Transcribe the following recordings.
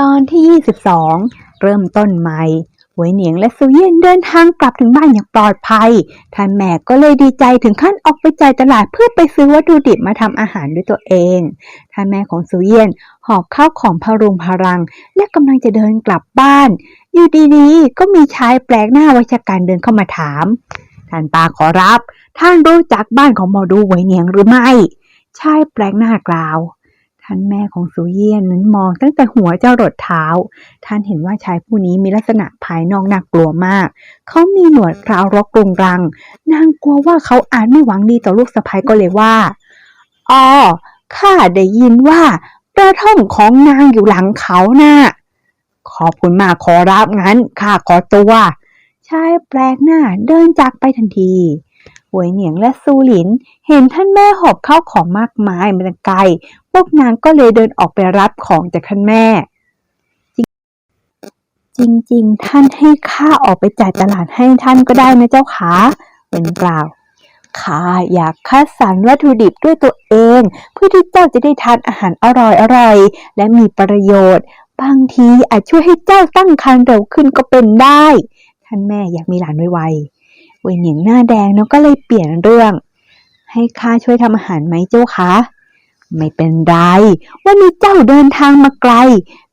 ตอนที่ 22 เริ่มต้นใหม่หวยเหนียงและซูเยียนเดินทางกลับถึงบ้านอย่างปลอดภัย ท่านแม่ก็เลยดีใจถึงขั้นออกไปจ่ายตลาดเพื่อไปซื้อวัตถุดิบมาทำอาหารด้วยตัวเอง ท่านแม่ของซูเยียนหอบข้าวของพารุงพารัง และกำลังจะเดินกลับบ้าน อยู่ดีๆ ก็มีชายแปลกหน้าวัยชการเดินเข้ามาถาม ท่านปาขอรับ ท่านรู้จักบ้านของหมอดูหวยเหนียงหรือไม่ ชายแปลกหน้ากล่าว ท่านแม่ของซูเยียนนั้นมองตั้งแต่หัวเจ้ารดเท้า ท่านเห็นว่าชายผู้นี้มีลักษณะภายนอกน่ากลัวมาก เขามีหนวดคราวรกรุงรัง นางกลัวว่าเขาอาจไม่หวังดีต่อลูกสะใภ้ก็เลยว่าอ๋อข้าได้ยินว่ากระท่อมของนางอยู่หลังเขาน่ะ ขอบคุณมากขอรับงั้นข้าขอตัว ชายแปลกหน้าเดินจากไปทันทีหวยเหนียงและซูหลิน เห็นท่านแม่หอบเข้าของมากมายมาไกล พวกนางก็เลยเดินออกไปรับของจากท่านแม่ จริงๆ ท่านให้ข้าออกไปจ่ายตลาดให้ท่านก็ได้นะเจ้าขาเป็นกล่าวข้าอยากคัดสรรวัตถุดิบด้วยตัวเอง เพื่อที่เจ้าจะได้ทานอาหารอร่อยๆและมีประโยชน์ บางทีอาจช่วยให้เจ้าตั้งครรภ์เร็วขึ้นก็เป็นได้ ท่านแม่อยากมีหลานไวๆเวยเหนียงหน้าแดงแล้วก็เลยเปลี่ยนเรื่อง ให้ข้าช่วยทำอาหารไหมเจ้าคะ ไม่เป็นไร วันนี้เจ้าเดินทางมาไกล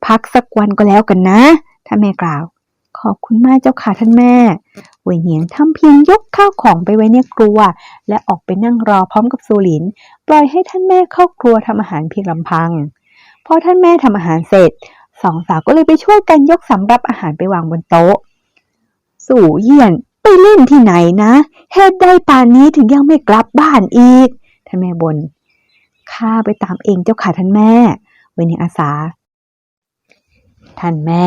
พักสักวันก็แล้วกันนะ ท่านแม่กล่าว ขอบคุณมากเจ้าค่ะท่านแม่เวยเหนียงทำเพียงยกข้าวของไปไว้ในครัว และออกไปนั่งรอพร้อมกับซูหลิน ปล่อยให้ท่านแม่เข้าครัวทำอาหารเพียงลำพัง พอท่านแม่ทำอาหารเสร็จ สองสาวก็เลยไปช่วยกันยกสำรับอาหารไปวางบนโต๊ะ สู่เยี่ยนไปเล่นที่ไหนนะเหตุใดป่านนี้ถึงยังไม่กลับบ้านอีก ท่านแม่บน ข้าไปตามเองเจ้าค่ะท่านแม่ เวนิอาสา ท่านแม่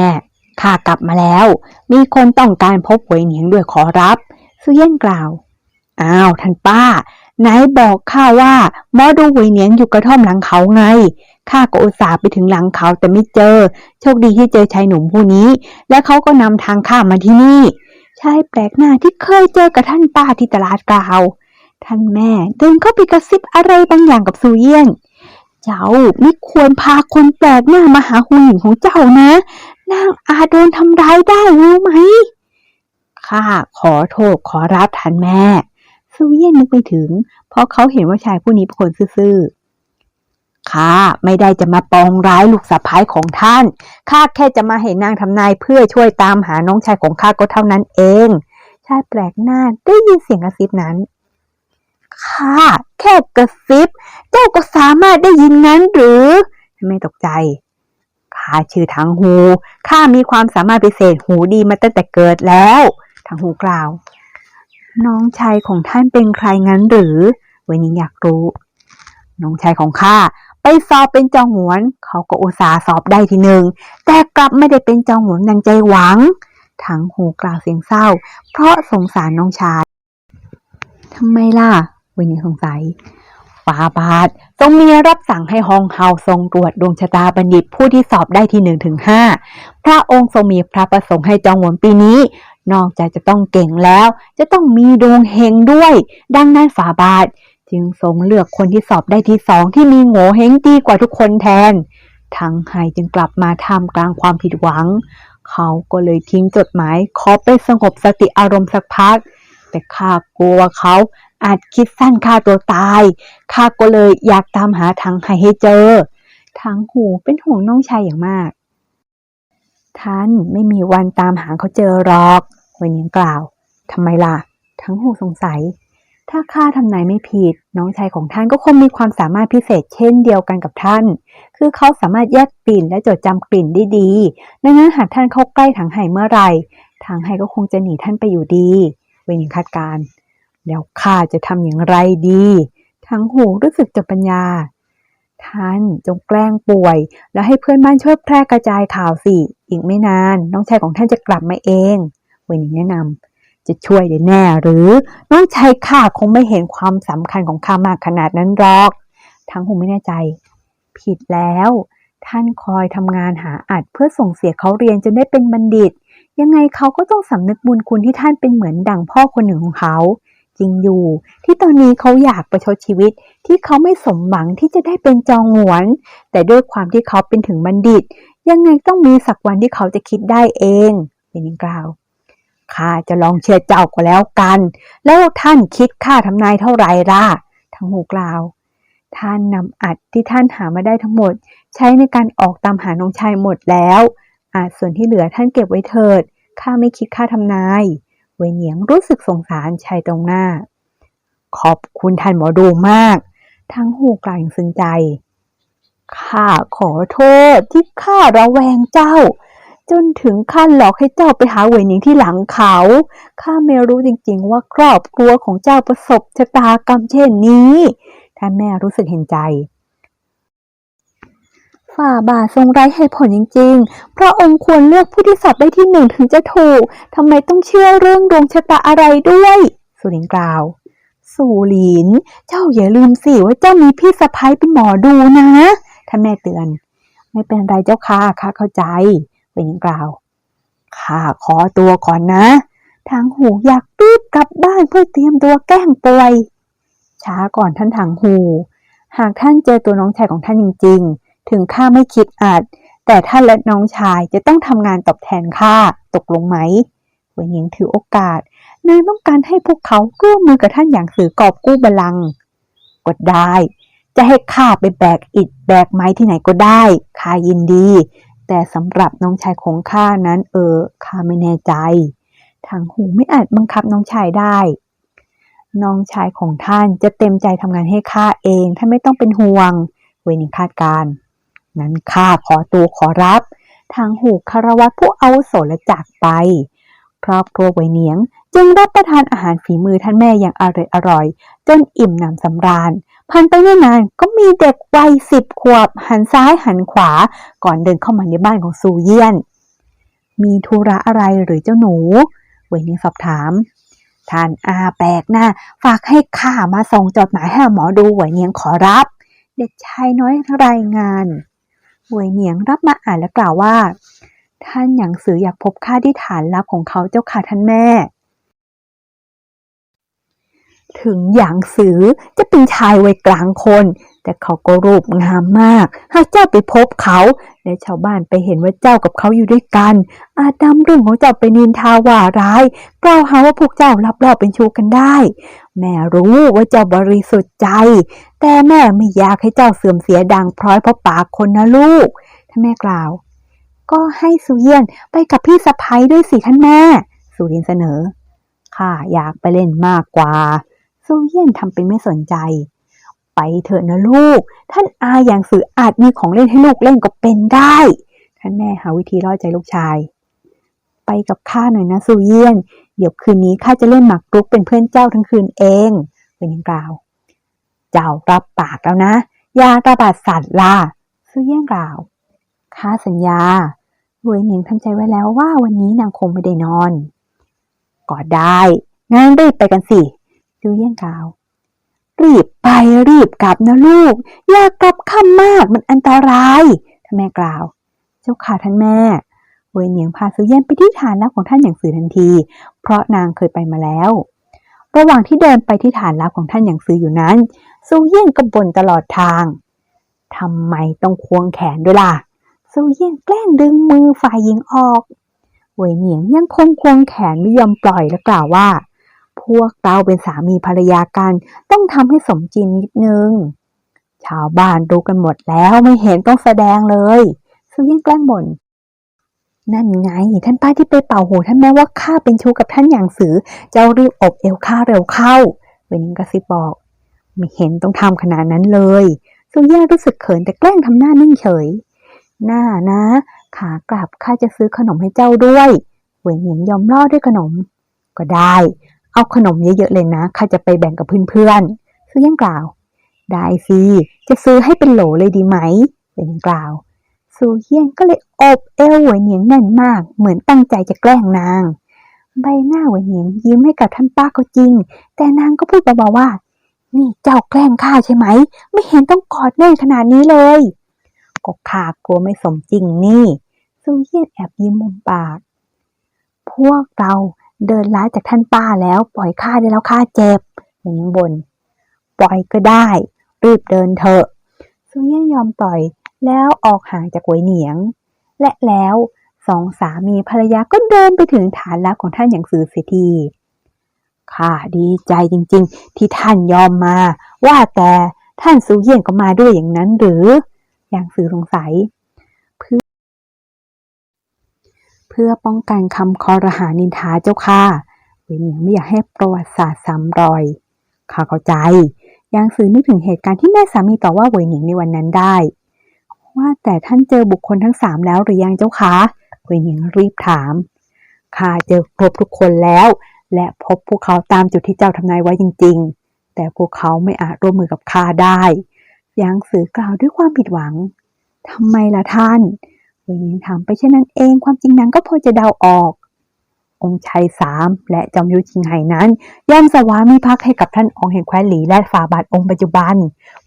ข้ากลับมาแล้ว มีคนต้องการพบหวยเหนียงด้วยขอรับซุเยี่ยนกล่าว อ้าวท่านป้า ไหนบอกข้าว่าหมอดูหวยเหนียงอยู่กระท่อมหลังเขาไง ข้าก็อุตส่าห์ไปถึงหลังเขาแต่ไม่เจอ โชคดีที่เจอชายหนุ่มผู้นี้ และเขาก็นำทางข้ามาที่นี่ ชายแปลกหน้าที่เคยเจอกับท่านป้าที่ตลาดกล่าว ท่านแม่เดินเข้าไปกระซิบอะไรบางอย่างกับซูเยี่ยนเจ้าไม่ควรพาคนแปลกหน้ามาหาหุ่นหญิงของเจ้านะ นางอาจโดนทำร้ายได้รู้ไหม ข้าขอโทษขอรับท่านแม่ ซูเยี่ยนนึกไปถึง เพราะเขาเห็นว่าชายผู้นี้เป็นคนซื่อข้าไม่ได้จะมาปองร้ายลูกสะพ้ายของท่าน ข้าแค่จะมาเห็นนางทำนายเพื่อช่วยตามหาน้องชายของข้าก็เท่านั้นเอง ชายแปลกหน้าได้ยินเสียงกระซิบนั้น ข้าแค่กระซิบ เจ้าก็สามารถได้ยินนั้นหรือไม่ตกใจข้าชื่อทางหูข้ามีความสามารถพิเศษหูดีมาตั้งแต่เกิดแล้วทางหูกล่าว น้องชายของท่านเป็นใครงั้นหรือเวนิงอยากรู้ น้องชายของข้าไปสอบเป็นจองหวน เขาก็อุตส่าห์สอบได้ทีหนึ่งแต่กลับไม่ได้เป็นจองหวนดังใจหวังทางหูกล่าวเสียงเศร้า เพราะสงสารน้องชายทำไมล่ะ วันิงสงสัยฟาบาททรงมีรับสั่งให้ฮองเฮาทรงตรวจดวงชะตาบัณฑิตผู้ที่สอบได้ที่หนึ่งถึงห้าพระองค์ทรงมีพระประสงค์ให้จองหวนปีนี้ นอกจากจะต้องเก่งแล้ว จะต้องมีดวงเฮงด้วย ดังนั้นฝาบาท จึงทรงเลือกคนที่สอบได้ที่สองที่มีโง่เฮงดีกว่าทุกคนแทน ทั้งไฮจึงกลับมาท่ามกลางความผิดหวัง เขาก็เลยทิ้งจดหมายขอไปสงบสติอารมณ์สักพัก แต่ข้ากลัวเขาอาจคิดสั้นฆ่าตัวตาย ข้าก็เลยอยากตามหาทางไฮให้เจอ ทางหูเป็นห่วงน้องชายอย่างมาก ท่านไม่มีวันตามหาเขาเจอหรอกเวนียงกล่าว ทำไมล่ะ ทั้งหูสงสัย ถ้าข้าทำนายไม่ผิด น้องชายของท่านก็คงมีความสามารถพิเศษเช่นเดียวกันกับท่าน คือเขาสามารถแยกกลิ่นและจดจำกลิ่นได้ดี ดังนั้นหากท่านเข้าใกล้ถังไห่เมื่อไหร่ถังไห่ก็คงจะหนีท่านไปอยู่ดี เวียงคาดการ แล้วข้าจะทำอย่างไรดี ทั้งหูรู้สึกจะปัญญา ท่านจงแกล้งป่วย แล้วให้เพื่อนบ้านช่วยแพร่กระจายข่าวสิ อีกไม่นาน น้องชายของท่านจะกลับมาเอง เวนิงแนะนำจะช่วยได้แน่หรือ น้องชายข้าคงไม่เห็นความสำคัญของข้ามากขนาดนั้นหรอก ทั้งหูไม่แน่ใจ ผิดแล้ว ท่านคอยทำงานหาอัดเพื่อส่งเสียเขาเรียนจนได้เป็นบัณฑิต ยังไงเขาก็ต้องสำนึกบุญคุณที่ท่านเป็นเหมือนดั่งพ่อคนหนึ่งของเขา จริงอยู่ ที่ตอนนี้เขาอยากประชดชีวิตที่เขาไม่สมหวังที่จะได้เป็นจองหวน แต่ด้วยความที่เขาเป็นถึงบัณฑิต ยังไงต้องมีสักวันที่เขาจะคิดได้เองเป็นยิงกล่าวข้าจะลองเชื่อเจ้าก็แล้วกัน แล้วท่านคิดค่าทำนายเท่าไหร่ล่ะทั้งหูกล่าว ท่านนำอัดที่ท่านหามาได้ทั้งหมด ใช้ในการออกตามหาน้องชายหมดแล้ว อาจส่วนที่เหลือท่านเก็บไว้เถิด ข้าไม่คิดค่าทำนาย เวเหนียงรู้สึกสงสารชายตรงหน้า ขอบคุณท่านหมอดูมาก ทั้งหูกลางซึ้งใจ ข้าขอโทษที่ข้าระแวงเจ้า จนถึงขั้นหลอกให้เจ้าไปหาเวยหนิงที่หลังเขา ข้าไม่รู้จริงๆ ว่าครอบครัวของเจ้าประสบชะตากรรมเช่นนี้ ท่านแม่รู้สึกเห็นใจ ฝ่าบาททรงไร้เหตุผลจริงๆเพราะองค์ควรเลือกผู้ที่สอบได้ที่หนึ่งถึงจะถูก ทำไมต้องเชื่อเรื่องดวงชะตาอะไรด้วย สุรินกล่าว สุริน เจ้าอย่าลืมสิว่าเจ้ามีพี่สะพ้ายเป็นหมอดูนะ ท่านแม่เตือน ไม่เป็นไรเจ้าค่ะข้าเข้าใจเป็นยังกล่าว ข้าขอตัวก่อนนะ ทางหูอยากรีบกลับบ้านเพื่อเตรียมตัวแกล้งป่วย ช้าก่อนท่านทางหู หากท่านเจอตัวน้องชายของท่านจริงๆ ถึงข้าไม่คิดอาจ แต่ท่านและน้องชายจะต้องทำงานตอบแทนข้าตกลงไหมเวยหญิงถือโอกาส นางต้องการให้พวกเขาร่วมมือกับท่านอย่างสื่อกอบกู้บัลลังก์ก็ได้ จะให้ข้าไปแบกอิฐแบกไม้ที่ไหนก็ได้ข้ายินดี แต่สำหรับน้องชายของข้านั้น เออข้าไม่แน่ใจ ทางหูไม่อาจบังคับน้องชายได้ น้องชายของท่านจะเต็มใจทำงานให้ข้าเองท่านไม่ต้องเป็นห่วง เวนิงคาดการ์ นั้นข้าขอตัวขอรับ ทางหูคารวัตผู้เอาโสและจากไป ครอบครัวไวเนียงจึงรับประทานอาหารฝีมือท่านแม่อย่างอร่อยอร่อย จนอิ่มหนำสำราญพันไปไม่นานก็มีเด็กวัยสิบขวบ หันซ้ายหันขวา ก่อนเดินเข้ามาในบ้านของซูเยียน มีธุระอะไรหรือเจ้าหนู เวเนียงสอบถาม ท่านอาแปลกหน้าฝากให้ข้ามาส่งจดหมายให้หมอดูหวเนียงขอรับ เด็กชายน้อยรายงาน หวยเหนียงรับมาอ่านและกล่าวว่า ท่านหยางสืออยากพบข้าที่ฐานลับของเขาเจ้าค่ะท่านแม่ ถึงหยางสือจะเป็นชายวัยกลางคน แต่เขาก็รูปงามมาก หากเจ้าไปพบเขา และชาวบ้านไปเห็นว่าเจ้ากับเขาอยู่ด้วยกัน อาจนำเรื่องของเจ้าไปนินทาว่าร้าย กล่าวหาว่าพวกเจ้ารับรอบเป็นชู้กันได้ แม่รู้ว่าเจ้าบริสุทธิ์ใจ แต่แม่ไม่อยากให้เจ้าเสื่อมเสียดังพร้อยเพราะปากคนนะลูกท่านแม่กล่าว ก็ให้สุเยียนไปกับพี่สะพ้ยด้วยสิท่านแม่ สุรินเสนอข้าอยากไปเล่นมากกว่า สุเยียนทำเป็นไม่สนใจ ไปเถอะนะลูก ท่านอาอย่างสื่ออาจมีของเล่นให้ลูกเล่นก็เป็นได้ ท่านแม่หาวิธีล่อใจลูกชาย ไปกับข้าหน่อยนะสุเยียน เดี๋ยวคืนนี้ข้าจะเล่นหมากรุกเป็นเพื่อนเจ้าทั้งคืนเองเป็นยังกล่าว เจ้ารับปากแล้วนะ ยาระบาดสัตว์ล่ะสุเยี่ยงกล่าวข้าสัญญาหวยเหนียงทำใจไว้แล้วว่าวันนี้นางคงไม่ได้นอน ก็ได้ งั้นรีบไปกันสิ สุเยี่ยงกล่าว รีบไปรีบกลับนะลูก อย่ากลับค่ำมากมันอันตรายท่านแม่กล่าว เจ้าค่ะท่านแม่เวยเหนียงพาสุเยี่ยนไปที่ฐานลับของท่านอย่างสื่อทันที เพราะนางเคยไปมาแล้ว ระหว่างที่เดินไปที่ฐานลับของท่านอย่างซื้ออยู่นั้นซูเยี่ยนก็บ่นตลอดทางทำไมต้องควงแขนด้วยล่ะซูเยี่ยนแกล้งดึงมือฝ่ายหญิงออกเวยเหนียงยังคงควงแขนไม่ยอมปล่อยและกล่าวว่า พวกเราเป็นสามีภรรยากัน ต้องทำให้สมจริงนิดนึง ชาวบ้านรู้กันหมดแล้วไม่เห็นต้องแสดงเลยซูเยี่ยนแกล้งบ่นนั่นไง ท่านป้าที่ไปเป่าหูท่านแม่ว่าข้าเป็นชู้กับท่านอย่างสือ เจ้ารีบอบเอวข้าเร็วเข้าเวนิงกระซิบบอก ไม่เห็นต้องทำขนาดนั้นเลยซูเย่รู้สึกเขินแต่แกล้งทำหน้านิ่งเฉย หน้านะ ขากลับข้าจะซื้อขนมให้เจ้าด้วยเวยเหนียงยอมล่อด้วยขนม ก็ได้ เอาขนมเยอะๆเลยนะข้าจะไปแบ่งกับเพื่อนๆซูเย่กล่าว ได้สิจะซื้อให้เป็นโหลเลยดีไหมเหวยเหนียงกล่าวซูเยี่ยนก็เลยอบเอวเหวยเหนียงแน่นมาก เหมือนตั้งใจจะแกล้งนาง ใบหน้าเหวยเหนียงยิ้มให้กับท่านป้าก็จริง แต่นางก็พูดเบาๆว่า นี่เจ้าแกล้งข้าใช่ไหม ไม่เห็นต้องกอดแน่นขนาดนี้เลยก็ขากลัวไม่สมจริงนี่ซูเยียนแอบยิ้มมุมปาก พวกเรา เดินล้าจากท่านป้าแล้วปล่อยข้าได้แล้วข้าเจ็บอย่างบน ปล่อยก็ได้ รีบเดินเถอะซูเยี่ยนยอมปล่อยแล้วออกห่างจากหวยเหนียง และแล้วสองสามีภรรยาก็เดินไปถึงฐานลับของท่านอย่างสือเสียทีข้าดีใจจริงๆ ที่ท่านยอมมา ว่าแต่ท่านซูเยี่ยนก็มาด้วยอย่างนั้นหรือ อย่างสือสงสัย เพื่อ เพื่อป้องกันคำคอรหานินทาเจ้าค่ะเวยเหนียงไม่อยากให้ประวัติศาสตร์ซ้ำรอยข้าเข้าใจยางสือนึกถึงเหตุการณ์ที่แม่สามีต่อว่าเวยเหนียงในวันนั้นได้ ว่าแต่ท่านเจอบุคคลทั้งสามแล้วหรือยังเจ้าคะเวยเหนียงรีบถาม ข้าเจอครบทุกคนแล้ว และพบพวกเขาตามจุดที่เจ้าทำนายไว้จริง ๆ แต่พวกเขาไม่อาจร่วมมือกับข้าได้ยางสือกล่าวด้วยความผิดหวังทำไมล่ะท่าน เวยเหนียงถามไปเช่นนั้นเอง ความจริงนั้นก็พอจะเดาออก องค์ชัยสามและจอมยุทธชิงไห่นั้น ย่อมสวามิภักให้กับท่านองค์แห่งแคว้นหลีและฝ่าบาทองค์ปัจจุบัน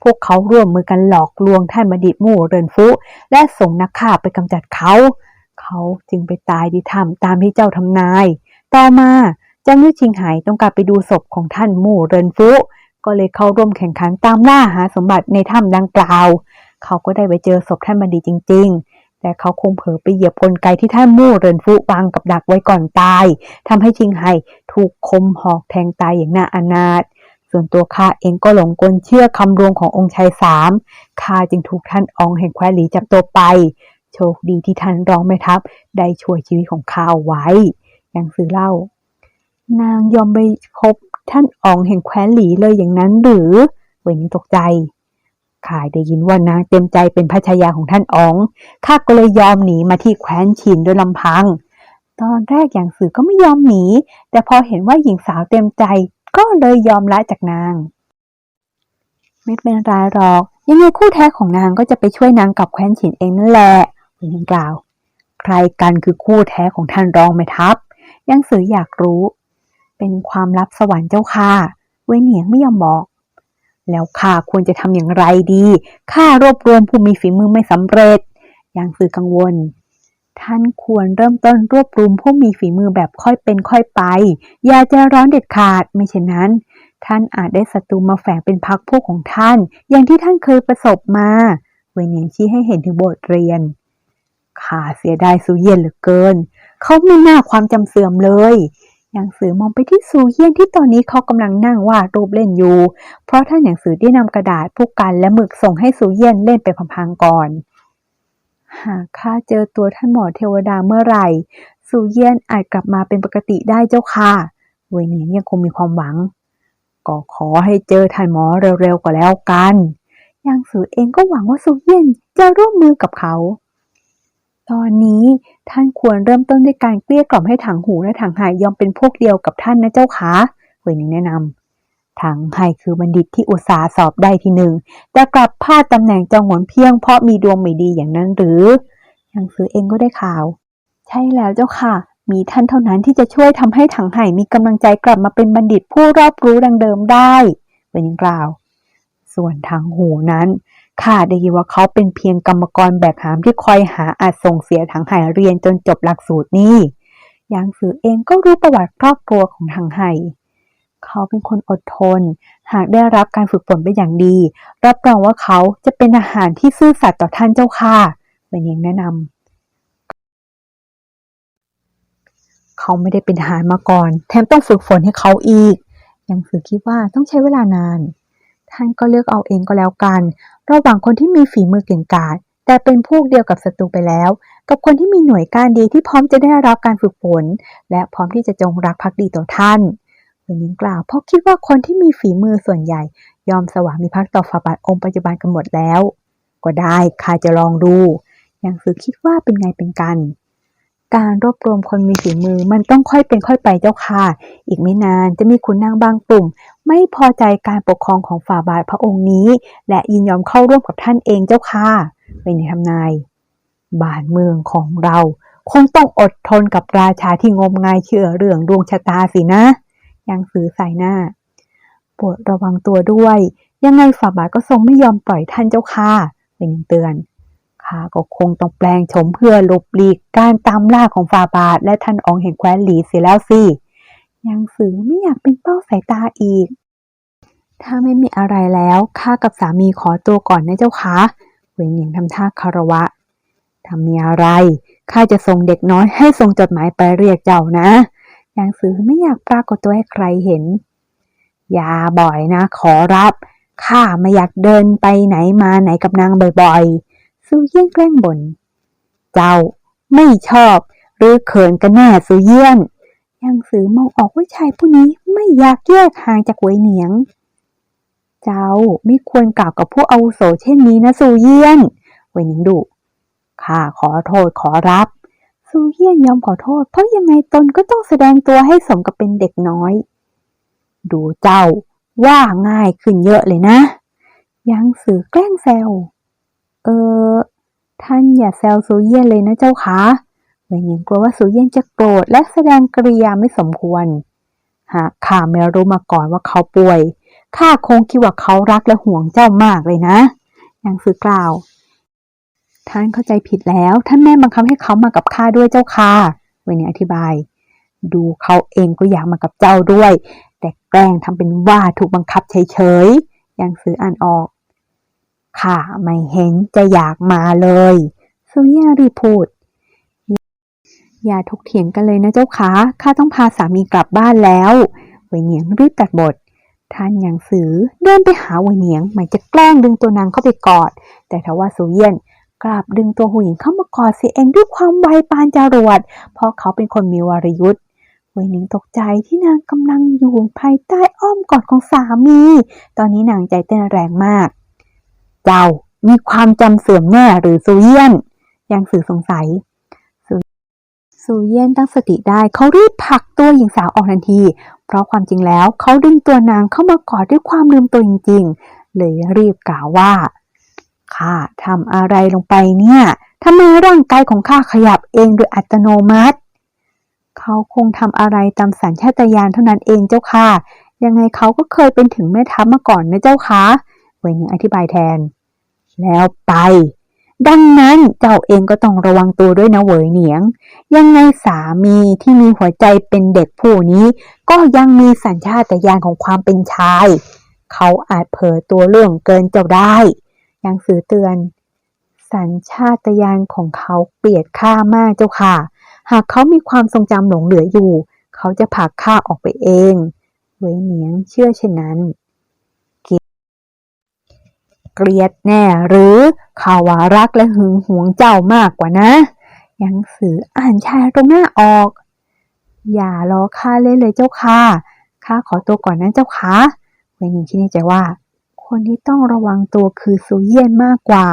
พวกเขาร่วมมือกันหลอกลวงท่านบัณฑิมู่เรินฟุ และส่งนักฆ่าไปกำจัดเขา เขาจึงไปตายที่ถ้ำตามที่เจ้าทำนาย ต่อมาจอมยุทธชิงไห่ต้องการไปดูศพของท่านมู่เรินฟุก็เลยเข้าร่วมแข่งขันตามล่าหาสมบัติในถ้ำดังกล่าว เขาก็ได้ไปเจอศพท่านบัณฑิตจริง แต่เขาคงเผลอไปเหยียบกลไกที่ท่านมู่เรินฟุวางกับดักไว้ก่อนตายทำให้ชิงไห่ถูกคมหอกแทงตายอย่างน่าอนาถส่วนตัวข้าเองก็หลงกลเชื่อคำรวงขององค์ชายสามข้าจึงถูกท่านอองแห่งแคว้หลีจับตัวไป โชคดีที่ท่านรองแม่ทัพได้ช่วยชีวิตของข้าเอาไว้ ยังซื้อเล่า นางยอมไปพบท่านอองแห่งแคว้หลีเลยอย่างนั้นหรือเวนตกใจ ข้าได้ยินว่านางเต็มใจเป็นพระชายาของท่านออง ข้าก็เลยยอมหนีมาที่แคว้นชินโดยลำพัง ตอนแรกอย่างสื่อก็ไม่ยอมหนี แต่พอเห็นว่าหญิงสาวเต็มใจ ก็เลยยอมละจากนาง ไม่เป็นไรหรอก ยังไงคู่แท้ของนางก็จะไปช่วยนางกับแคว้นฉินเองนั่นแหละเวยนิงกล่าว ใครกันคือคู่แท้ของท่านรองแม่ทัพ ยังสืออยากรู้ เป็นความลับสวรรค์เจ้าค่ะ เวยเหนียงไม่ยอมบอก แล้วข้าควรจะทำอย่างไรดีข้ารวบรวมผู้มีฝีมือไม่สำเร็จยังสือกังวล ท่านควรเริ่มต้นรวบรวมผู้มีฝีมือแบบค่อยเป็นค่อยไป อย่าใจร้อนเด็ดขาดไม่เช่นนั้น ท่านอาจได้ศัตรูมาแฝงเป็นพักพวกของท่าน อย่างที่ท่านเคยประสบมาเวเนียงชี้ให้เห็นถึงบทเรียนข้าเสียดายซูเยียนเหลือเกิน เขาไม่น่าความจำเสื่อมเลย ย่างสือมองไปที่ซูเยียนที่ตอนนี้เขากำลังนั่งวาดรูปเล่นอยู่ เพราะท่านอย่างสือได้นำกระดาษผู้กันและหมึกส่งให้ซูเยียนเล่นไปพังๆก่อน หากข้าเจอตัวท่านหมอเทวดาเมื่อไหร่ซูเยียนอาจกลับมาเป็นปกติได้เจ้าค่ะเวยเนียยังคงมีความหวัง ก็ขอให้เจอท่านหมอเร็วๆก็แล้วกันยางสือเองก็หวังว่าซูเยียนจะร่วมมือกับเขา ตอนนี้ ท่านควรเริ่มต้นด้วยการเกลี้ยกล่อมให้ถังหูและถังหายยอมเป็นพวกเดียวกับท่านนะเจ้าค่ะเวยหนียงแนะนำถังไห่คือบัณฑิตที่อุตสาห์สอบได้ที่หนึ่งแต่กลับพลาดตำแหน่งจองหวนเพียงเพราะมีดวงไม่ดีอย่างนั้นหรือยังซื้อเองก็ได้ข่าว ใช่แล้วเจ้าค่ะ มีท่านเท่านั้นที่จะช่วยทำให้ถังไห่มีกำลังใจกลับมาเป็นบัณฑิตผู้รอบรู้ดังเดิมได้เป็นยังกล่าว ส่วนถังหูนั้น ข้าได้ยินว่าเขาเป็นเพียงกรรมกรแบกหามที่คอยหาอาจส่งเสียถังไห่เรียนจนจบหลักสูตรนี้ยางสือเองก็รู้ประวัติครอบครัวของถังไห่เขาเป็นคนอดทน หากได้รับการฝึกฝนเป็นอย่างดี รับรองว่าเขาจะเป็นอาหารที่ซื่อสัตย์ต่อท่านเจ้าค่ะเป็นยังแนะนำเขาไม่ได้เป็นทหารมาก่อน แถมต้องฝึกฝนให้เขาอีกยังสือคิดว่าต้องใช้เวลานาน ท่านก็เลือกเอาเองก็แล้วกัน ระหว่างคนที่มีฝีมือเก่งกาจแต่เป็นพวกเดียวกับศัตรูไปแล้ว กับคนที่มีหน่วยการดีที่พร้อมจะได้รับการฝึกฝนและพร้อมที่จะจงรักภักดีต่อท่านเวนยิงกล่าวเพราะคิดว่าคนที่มีฝีมือส่วนใหญ่ ยอมสวามิภักดิ์ต่อฝ่าบาทองค์ปัจจุบันกันหมดแล้ว ก็ได้ข้าจะลองดูยังสือคิดว่าเป็นไงเป็นกัน การรวบรวมคนมีฝีมือมันต้องค่อยเป็นค่อยไปเจ้าค่ะ อีกไม่นานจะมีขุนนางบางกลุ่ม ไม่พอใจการปกครองของฝ่าบาทพระองค์นี้ และยินยอมเข้าร่วมกับท่านเองเจ้าค่ะเป็นในทำนายบ้านเมืองของเราคงต้องอดทนกับราชาที่งมงายเชื่อเรื่องดวงชะตาสินะ ยังสือสายหน้าปรดระวังตัวด้วย ยังไงฝ่าบาทก็ทรงไม่ยอมปล่อยท่านเจ้าค่ะเป็นยังเตือนข้าก็คงต้องแปลงโฉมเพื่อหลบหลีกการตามล่าของฟาบาทและท่านอองแห่งแคว้นหลีเสียแล้วสิ ยังสือไม่อยากเป็นเป้าสายตาอีก ถ้าไม่มีอะไรแล้วข้ากับสามีขอตัวก่อนนะเจ้าคะเวยเหนียงทำท่าคารวะถ้ามีอะไรข้าจะส่งเด็กน้อยให้ส่งจดหมายไปเรียกเจ้านะยางสือไม่อยากปรากฏตัวให้ใครเห็น อย่าบ่อยนะ ขอรับข้าไม่อยากเดินไปไหนมาไหนกับนางบ่อยๆซูเยี่ยนแกล้งบ่นเจ้าไม่ชอบหรือเขินกันแน่ซูเยี่ยน ยังสือมองออกว่าชายผู้นี้ไม่อยากแยกห่างจากหวยเหนียง เจ้าไม่ควรกล่าวกับผู้อาวุโสเช่นนี้นะซูเยี่ยนหวยเหนียงดุข้าขอโทษขอรับ ซูเยี่ยนยอมขอโทษ เพราะยังไงตนก็ต้องแสดงตัวให้สมกับเป็นเด็กน้อย ดูเจ้าว่าง่ายขึ้นเยอะเลยนะ ยังสือแกล้งแซว เออ ท่านอย่าแซวซูเยี่ยนเลยนะเจ้าคะ เหวยเหนียงกลัวว่าซูเยี่ยนจะโกรธและแสดงกริยาไม่สมควร หากข้าไม่รู้มาก่อนว่าเขาป่วย ข้าคงคิดว่าเขารักและห่วงเจ้ามากเลยนะยังสือกล่าว ท่านเข้าใจผิดแล้ว ท่านแม่บังคับให้เขามากับข้าด้วยเจ้าค่ะเหวยเหนียงอธิบาย ดูเขาเองก็อยากมากับเจ้าด้วย แต่แกล้งทำเป็นว่าถูกบังคับเฉยๆยังสืออ่านออกข้าไม่เห็นจะอยากมาเลยซูเย่รีพูด อย่าถกเถียงกันเลยนะเจ้าคะข้าต้องพาสามีกลับบ้านแล้วเหวยเหนียงรีบตัดบท ท่านยังสือเดินไปหาเหวยเหนียงหมายจะแกล้งดึงตัวนางเข้าไปกอด แต่ทว่าซูเยียนกลับดึงตัวหูหญิงเข้ามากอดเสียเองด้วยความไวปานจรวด เพราะเขาเป็นคนมีวรยุทธ์เหวยเหนิงตกใจที่นางกำลังอยู่ภายใต้อ้อมกอดของสามี ตอนนี้นางใจเต้นแรงมาก เจ้ามีความจำเสื่อมแน่หรือซูเยียนยังสื่อสงสัย ซูเย่นตั้งสติได้เขารีบผลักตัวหญิงสาวออกทันที เพราะความจริงแล้วเขาดึงตัวนางเข้ามากอดด้วยความลืมตัวจริงๆ เลยรีบกล่าวว่าข้าทำอะไรลงไปเนี่ยทำไมร่างกายของข้าขยับเองโดยอัตโนมัติ เขาคงทำอะไรตามสัญชาตญาณเท่านั้นเองเจ้าค่ะ ยังไงเขาก็เคยเป็นถึงแม่ทัพมาก่อนนะเจ้าคะเวยหนิงอธิบายแทน แล้วไป ดังนั้นเจ้าเองก็ต้องระวังตัวด้วยนะเหวยเหนียง ยังไงสามีที่มีหัวใจเป็นเด็กผู้นี้ ก็ยังมีสัญชาตญาณของความเป็นชาย เขาอาจเผลอตัวเรื่องเกินเจ้าได้ยังสื่อเตือน สัญชาตญาณของเขาเกลียดข้ามากเจ้าค่ะ หากเขามีความทรงจำหลงเหลืออยู่ เขาจะผลักข้าออกไปเองเวยเหนียงเชื่อเช่นนั้นเกลียดแน่หรือข่าวว่ารักและหึงหวงเจ้ามากกว่านะ ยังสืออ่านชายตรงหน้าออก อย่ารอข้าเล่นเลยเจ้าค่ะข้าขอตัวก่อนนะเจ้าค่ะเวยหนิงคิดในใจว่า คนที่ต้องระวังตัวคือซูเยี่ยนมากกว่า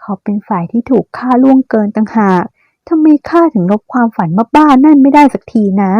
เขาเป็นฝ่ายที่ถูกฆ่าล่วงเกินต่างหากทำไมข้าถึงลบความฝันบ้าๆนั่นไม่ได้สักทีนะ